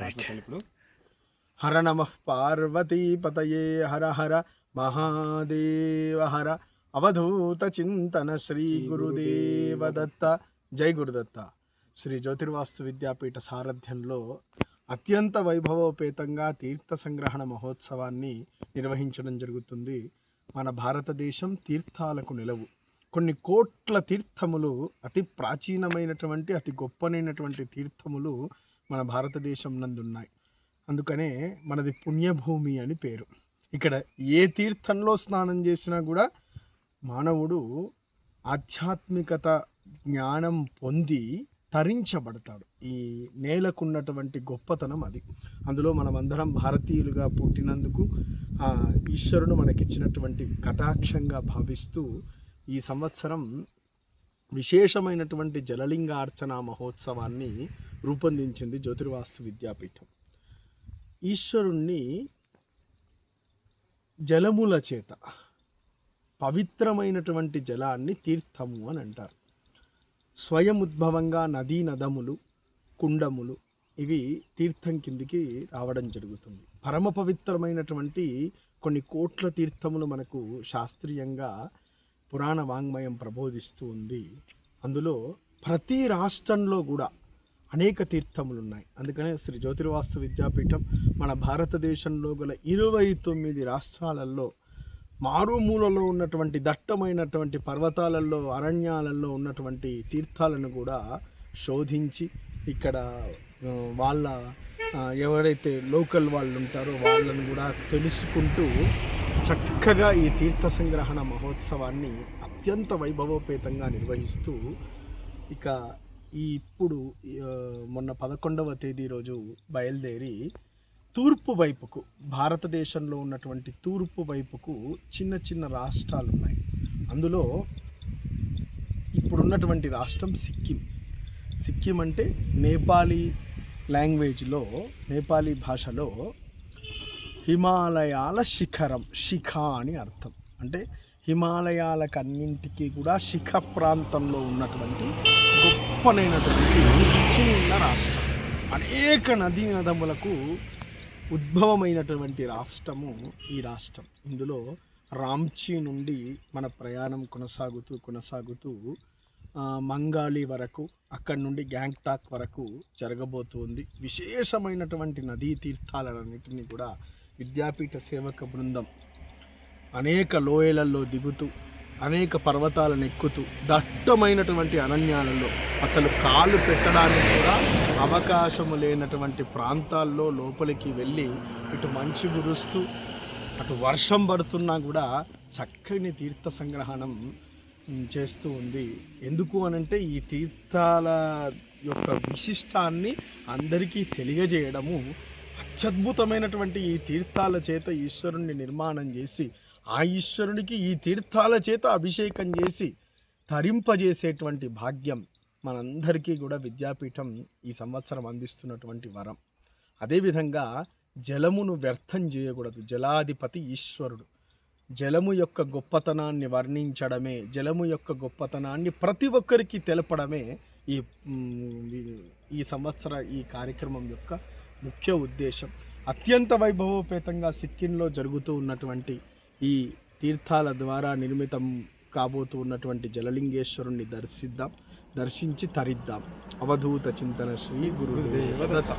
ఇప్పుడు హర నమ పార్వతీపతయే హర హర మహాదేవ హర అవధూత చింతన శ్రీ గురుదేవ దత్త. జై గురుదత్త. శ్రీ జ్యోతిర్వాస్తు విద్యాపీఠ సారథ్యంలో అత్యంత వైభవోపేతంగా తీర్థ సంగ్రహణ మహోత్సవాన్ని నిర్వహించడం జరుగుతుంది. మన భారతదేశం తీర్థాలకు నిలవు. కొన్ని కోట్ల తీర్థములు అతి ప్రాచీనమైనటువంటి అతి గొప్పనైనటువంటి తీర్థములు మన భారతదేశం నందున్నాయి. అందుకనే మనది పుణ్యభూమి అని పేరు. ఇక్కడ ఏ తీర్థంలో స్నానం చేసినా కూడా మానవుడు ఆధ్యాత్మికత జ్ఞానం పొంది తరించబడతాడు. ఈ నేలకున్నటువంటి గొప్పతనం అది. అందులో మనమందరం భారతీయులుగా పుట్టినందుకు ఈశ్వరుడు మనకిచ్చినటువంటి కటాక్షంగా భావిస్తూ ఈ సంవత్సరం విశేషమైనటువంటి జలలింగార్చన మహోత్సవాన్ని రూపొందించింది జ్యోతిర్వాస్తు విద్యాపీఠం. ఈశ్వరుణ్ణి జలముల చేత పవిత్రమైనటువంటి జలాన్ని తీర్థము అని అంటారు. స్వయం ఉద్భవంగా నదీ నదములు కుండములు ఇవి తీర్థం కిందికి రావడం జరుగుతుంది. పరమ పవిత్రమైనటువంటి కొన్ని కోట్ల తీర్థములు మనకు శాస్త్రీయంగా పురాణ వాంగ్మయం ప్రబోధిస్తూ ఉంది. అందులో ప్రతి రాష్ట్రంలో కూడా అనేక తీర్థములు ఉన్నాయి అందుకనే శ్రీ జ్యోతిర్వాస్తు విద్యాపీఠం మన భారతదేశంలో గల ఇరవై తొమ్మిది రాష్ట్రాలలో మారుమూలలో ఉన్నటువంటి దట్టమైనటువంటి పర్వతాలలో అరణ్యాలలో ఉన్నటువంటి తీర్థాలను కూడా శోధించి ఇక్కడ వాళ్ళ ఎవరైతే లోకల్ వాళ్ళు ఉంటారో వాళ్ళను కూడా తెలుసుకుంటూ చక్కగా ఈ తీర్థ సంగ్రహణ మహోత్సవాన్ని అత్యంత వైభవోపేతంగా నిర్వహిస్తూ ఇక ఈ ఇప్పుడు మొన్న పదకొండవ తేదీ రోజు బయలుదేరి తూర్పు వైపుకు భారతదేశంలో ఉన్నటువంటి తూర్పు వైపుకు చిన్న చిన్న రాష్ట్రాలు ఉన్నాయి అందులో ఇప్పుడున్నటువంటి రాష్ట్రం సిక్కిం. సిక్కిం అంటే నేపాలీ లాంగ్వేజ్లో నేపాలీ భాషలో హిమాలయాల శిఖరం శిఖ అని అర్థం. అంటే హిమాలయాలకన్నింటికి కూడా శిఖ ప్రాంతంలో ఉన్నటువంటి గొప్పనైనటువంటి చిన్న రాష్ట్రం. అనేక నదీ నదములకు ఉద్భవమైనటువంటి రాష్ట్రము ఈ రాష్ట్రం. ఇందులో రాంచీ నుండి మన ప్రయాణం కొనసాగుతూ కొనసాగుతూ మంగాళి వరకు అక్కడి నుండి గ్యాంగ్టాక్ వరకు జరగబోతుంది. విశేషమైనటువంటి నదీ తీర్థాలన్నింటినీ కూడా విద్యాపీఠ సేవక బృందం అనేక లోయలలో దిగుతూ అనేక పర్వతాలను ఎక్కుతూ దట్టమైనటువంటి అరణ్యాలలో అసలు కాలు పెట్టడానికి కూడా అవకాశము లేనటువంటి ప్రాంతాల్లో లోపలికి వెళ్ళి ఇటు మంచు కురుస్తూ అటు వర్షం పడుతున్నా కూడా చక్కని తీర్థ సంగ్రహణం చేస్తూ ఉంది. ఎందుకు అనంటే ఈ తీర్థాల యొక్క విశిష్టాన్ని అందరికీ తెలియజేయడము అత్యద్భుతమైనటువంటి ఈ తీర్థాల చేత ఈశ్వరుణ్ణి నిర్మాణం చేసి ఆ ఈశ్వరునికి ఈ తీర్థాల చేత అభిషేకం చేసి తరింపజేసేటువంటి భాగ్యం మనందరికీ కూడా విద్యాపీఠం ఈ సంవత్సరం అందిస్తున్నటువంటి వరం. అదేవిధంగా జలమును వ్యర్థం చేయకూడదు. జలాధిపతి ఈశ్వరుడు. జలము యొక్క గొప్పతనాన్ని వర్ణించడమే జలము యొక్క గొప్పతనాన్ని ప్రతి ఒక్కరికి తెలపడమే ఈ ఈ సంవత్సర ఈ కార్యక్రమం యొక్క ముఖ్య ఉద్దేశం. అత్యంత వైభవోపేతంగా సిక్కింలో జరుగుతూ ఉన్నటువంటి ఈ తీర్థాల ద్వారా నిర్మితం కాబోతూ ఉన్నటువంటి జలలింగేశ్వరుణ్ణి దర్శిద్దాం దర్శించి తరిద్దాం అవధూత చింతన శ్రీ గురుదేవ దత్త.